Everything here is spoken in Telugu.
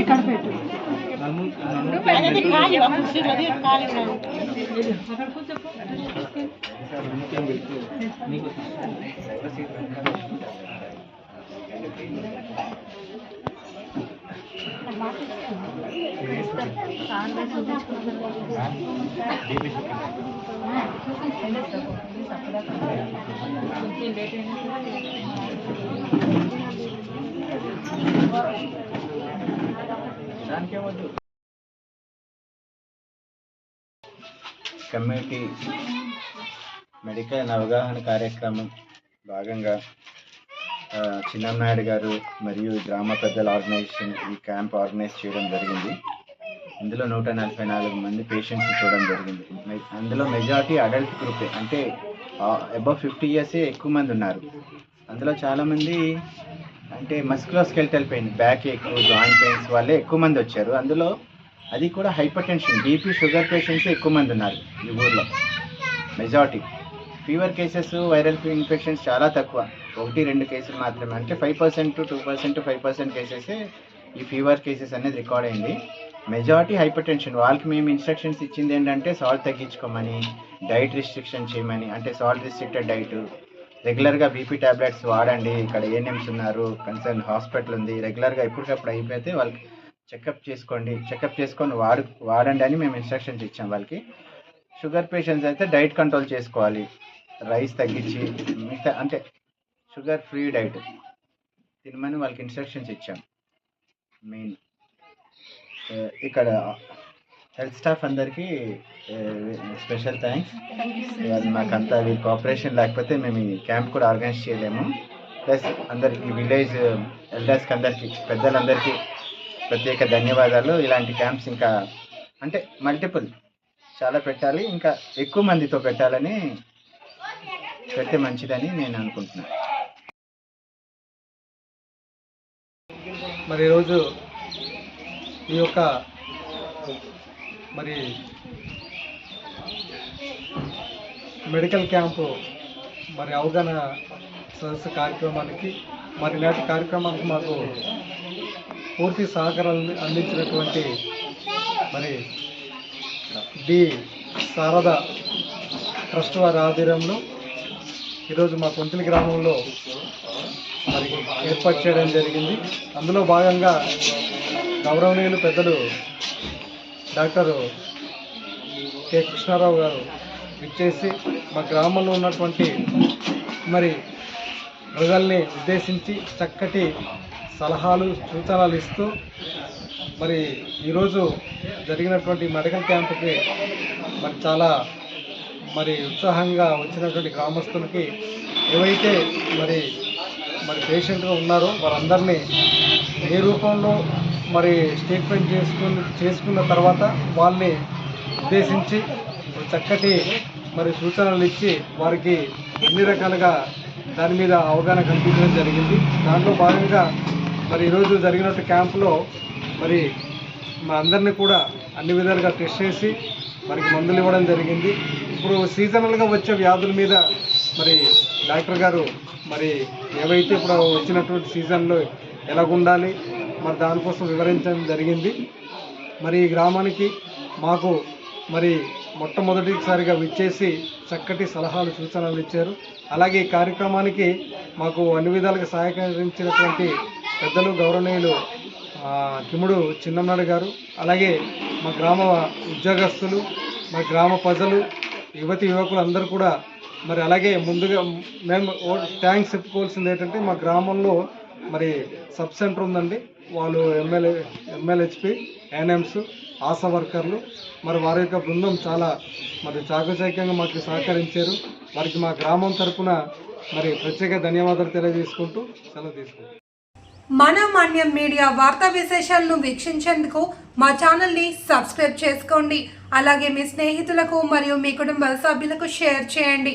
ఇక్కడ పెట్టు ఖాళీ ఖాళీ నీకు కమ్యూనిటీ మెడికల్ అవగాహన కార్యక్రమం భాగంగా చిన్ననాయుడు గారు మరియు గ్రామ పెద్దల ఆర్గనైజేషన్ ఈ క్యాంప్ ఆర్గనైజ్ చేయడం జరిగింది. ఇందులో నూట నలభై నాలుగు మంది పేషెంట్స్ చూడడం జరిగింది. అందులో మెజారిటీ అడల్ట్ గ్రూపే అంటే అబవ్ ఫిఫ్టీ ఇయర్సే ఎక్కువ మంది ఉన్నారు. అందులో చాలామంది అంటే మస్కులోస్కెల్టల్ పెయిన్ బ్యాక్ ఎక్కువ జాయింట్ పెయిన్స్ వాళ్ళే ఎక్కువ మంది వచ్చారు. అందులో అది కూడా hypertension BP sugar patients ఎక్కువ మంది ఉన్నారు ఈ ఊర్లో. Majority. Fever cases viral infections చాలా తక్కువ. ఒకటి రెండు కేసులు మాత్రమే. అంటే five percent two percent five percent cases ఈ ఫీవర్ కేసెస్ అనేది రికార్డ్ అయింది. మెజారిటీ హైపర్ టెన్షన్ వాళ్ళకి మేము ఇన్స్ట్రక్షన్స్ ఇచ్చింది ఏంటంటే సాల్ట్ తగ్గించుకోమని డైట్ రిస్ట్రిక్షన్ చేయమని. అంటే సాల్ట్ రిస్ట్రిక్టెడ్ డైట్ రెగ్యులర్గా బీపీ ట్యాబ్లెట్స్ వాడండి. ఇక్కడ ఏఎన్ఎంస్ ఉన్నారు. కన్సర్న్ హాస్పిటల్ ఉంది. రెగ్యులర్గా ఎప్పటికప్పుడు అయిపోతే వాళ్ళకి చెకప్ చేసుకోండి. చెకప్ చేసుకొని వాడు వాడండి అని మేము ఇన్స్ట్రక్షన్స్ ఇచ్చాం వాళ్ళకి. షుగర్ పేషెంట్స్ అయితే డైట్ కంట్రోల్ చేసుకోవాలి. రైస్ తగ్గించి మిగతా అంటే షుగర్ ఫ్రీ డైట్. తినమని వాళ్ళకి ఇన్స్ట్రక్షన్స్ ఇచ్చాం. మెయిన్ ఇక్కడ హెల్త్ స్టాఫ్ అందరికీ స్పెషల్ థ్యాంక్స్ మాకు అంత వీళ్ళ కోఆపరేషన్ లేకపోతే మేము ఈ క్యాంప్ కూడా ఆర్గనైజ్ చేయలేము. ప్లస్ అందరికి విలేజ్ ఎల్డర్స్కి అందరికీ పెద్దలందరికీ ప్రత్యేక ధన్యవాదాలు. ఇలాంటి క్యాంప్స్ ఇంకా అంటే మల్టిపుల్ చాలా పెట్టాలి. ఇంకా ఎక్కువ మందితో పెట్టాలని పెడితే మంచిదని నేను అనుకుంటున్నాను. మరి ఈరోజు ఈ యొక్క మరి మెడికల్ క్యాంపు మరి అవగాహన సదస్సు కార్యక్రమానికి మరి నేటి కార్యక్రమానికి మాకు పూర్తి సహకారాలు అందించినటువంటి మరి డి శారద ట్రస్ట్ వారి ఆధ్వర్యంలో ఈరోజు మా కొంతలి గ్రామంలో మరి ఏర్పాటు చేయడం జరిగింది. అందులో భాగంగా గౌరవనీయులు పెద్దలు డాక్టర్ కె. కృష్ణారావు గారు ఇచ్చేసి మా గ్రామంలో ఉన్నటువంటి మరి ప్రజల్ని ఉద్దేశించి చక్కటి సలహాలు సూచనలు ఇస్తూ మరి ఈరోజు జరిగినటువంటి మెడికల్ క్యాంపుకి మరి చాలా మరి ఉత్సాహంగా వచ్చినటువంటి గ్రామస్తులకి ఏవైతే మరి మరి పేషెంట్గా ఉన్నారో. వారందరినీ ఏ రూపంలో మరి స్టేట్మెంట్ చేసుకుని చేసుకున్న తర్వాత వాళ్ళని ఉద్దేశించి చక్కటి మరి సూచనలు ఇచ్చి వారికి అన్ని రకాలుగా దాని మీద అవగాహన కల్పించడం జరిగింది. దాంట్లో భాగంగా మరి ఈరోజు జరిగినట్టు క్యాంపులో మరి మా అందరినీ కూడా అన్ని విధాలుగా టెస్ట్ చేసి మనకి మందులు ఇవ్వడం జరిగింది. ఇప్పుడు సీజనల్గా వచ్చే వ్యాధుల మీద మరి డాక్టర్ గారు మరి ఏవైతే ఇప్పుడు వచ్చినటువంటి సీజన్లో ఎలాగుండాలి మరి దానికోసం వివరించడం జరిగింది. మరి ఈ గ్రామానికి మాకు మరి మొట్టమొదటిసారిగా విచ్చేసి చక్కటి సలహాలు సూచనలు ఇచ్చారు. అలాగే ఈ కార్యక్రమానికి మాకు అన్ని విధాలుగా సహకరించినటువంటి పెద్దలు గౌరవనీయులు కిముడు చిన్ననాడు గారు అలాగే మా గ్రామ ఉద్యోగస్తులు మా గ్రామ ప్రజలు యువతి యువకులు అందరూ కూడా మరి అలాగే ముందుగా మేము థ్యాంక్స్ చెప్పుకోవాల్సింది ఏంటంటే మా గ్రామంలో మరి సబ్ సెంటర్ ఉందండి. వాళ్ళు ఎమ్మెల్యే ఎమ్మెల్యేహెచ్పి ఎన్ఎంస్ ఆశా వర్కర్లు. మరి వారి యొక్క బృందం చాలా మరి చాకచక్యంగా మాకు సహకరించారు. వారికి మా గ్రామం తరఫున మరి ప్రత్యేక ధన్యవాదాలు తెలియజేసుకుంటూ సెలవు తీసుకుంటాం మన మాన్యం మీడియా వార్తా విశేషాలను వీక్షించేందుకు మా ఛానల్ని సబ్స్క్రైబ్ చేసుకోండి. అలాగే మీ స్నేహితులకు మరియు మీ కుటుంబ సభ్యులకు షేర్ చేయండి.